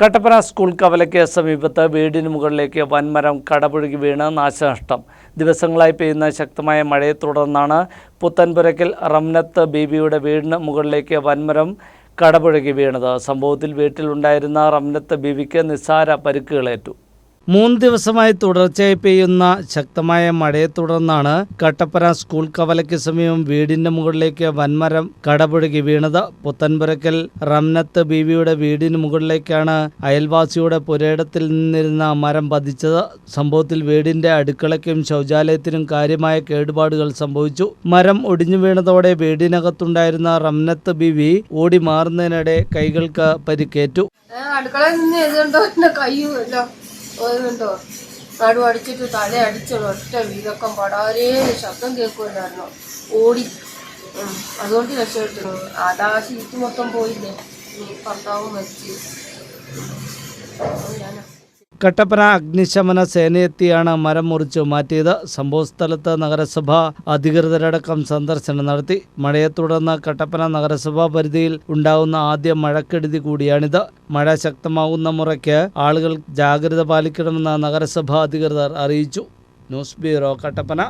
Kattappana school കവലയ്ക്ക് സമീപത്ത് വീടിന് മുകളിലേക്ക് വൻമരം കടപുഴകി വീണ് നാശനഷ്ടം. ദിവസങ്ങളായി പെയ്യുന്ന ശക്തമായ മഴയെ തുടർന്നാണ് പുത്തൻപുരയ്ക്കൽ റംനത്ത് ബീബിയുടെ വീടിന് മുകളിലേക്ക് വൻമരം കടപുഴകി വീണത്. സംഭവത്തിൽ വീട്ടിലുണ്ടായിരുന്ന റംനത്ത് ബീവിക്ക് നിസ്സാര പരിക്കുകളേറ്റു. മൂന്ന് ദിവസമായി തുടർച്ചയായി പെയ്യുന്ന ശക്തമായ മഴയെ തുടർന്നാണ് കട്ടപ്പന സ്കൂൾ കവലയ്ക്ക് സമീപം വീടിന്റെ മുകളിലേക്ക് വൻമരം കടപുഴകി വീണത്. പുത്തൻപുരക്കൽ റംനത്ത് ബീവിയുടെ വീടിന് മുകളിലേക്കാണ് അയൽവാസിയുടെ പുരയിടത്തിൽ നിന്നിരുന്ന മരം പതിച്ചത്. സംഭവത്തിൽ വീടിന്റെ അടുക്കളയ്ക്കും ശൗചാലയത്തിനും കാര്യമായ കേടുപാടുകൾ സംഭവിച്ചു. മരം ഒടിഞ്ഞു വീണതോടെ വീടിനകത്തുണ്ടായിരുന്ന റംനത്ത് ബീവി ഓടി മാറുന്നതിനിടെ കൈകൾക്ക് പരിക്കേറ്റു. അടുക്കളയിൽ നിന്ന് ഓതുന്നുണ്ടോ നടു അടിച്ചിട്ട് തല അടിച്ചോളൂ ഒറ്റ വീതൊക്കെ പടാരേ ശബ്ദം കേൾക്കുമായിരുന്നു ഓടി. അതുകൊണ്ട് രക്ഷപ്പെട്ടു. അതാ ഷീറ്റ് മൊത്തം പോയില്ലേ? ഭർത്താവ് മരിച്ച്. ഞാൻ കട്ടപ്പന അഗ്നിശമന സേനയെത്തിയാണ് മരം മുറിച്ചു മാറ്റിയത്. സംഭവസ്ഥലത്ത് നഗരസഭ അധികൃതരടക്കം സന്ദർശനം നടത്തി. മഴയെ തുടർന്ന് കട്ടപ്പന നഗരസഭാ പരിധിയിൽ ഉണ്ടാകുന്ന ആദ്യ മഴക്കെടുതി കൂടിയാണിത്. മഴ ശക്തമാകുന്ന മുറയ്ക്ക് ആളുകൾ ജാഗ്രത പാലിക്കണമെന്ന് നഗരസഭാ അധികൃതർ അറിയിച്ചു. News bureau Kattappana.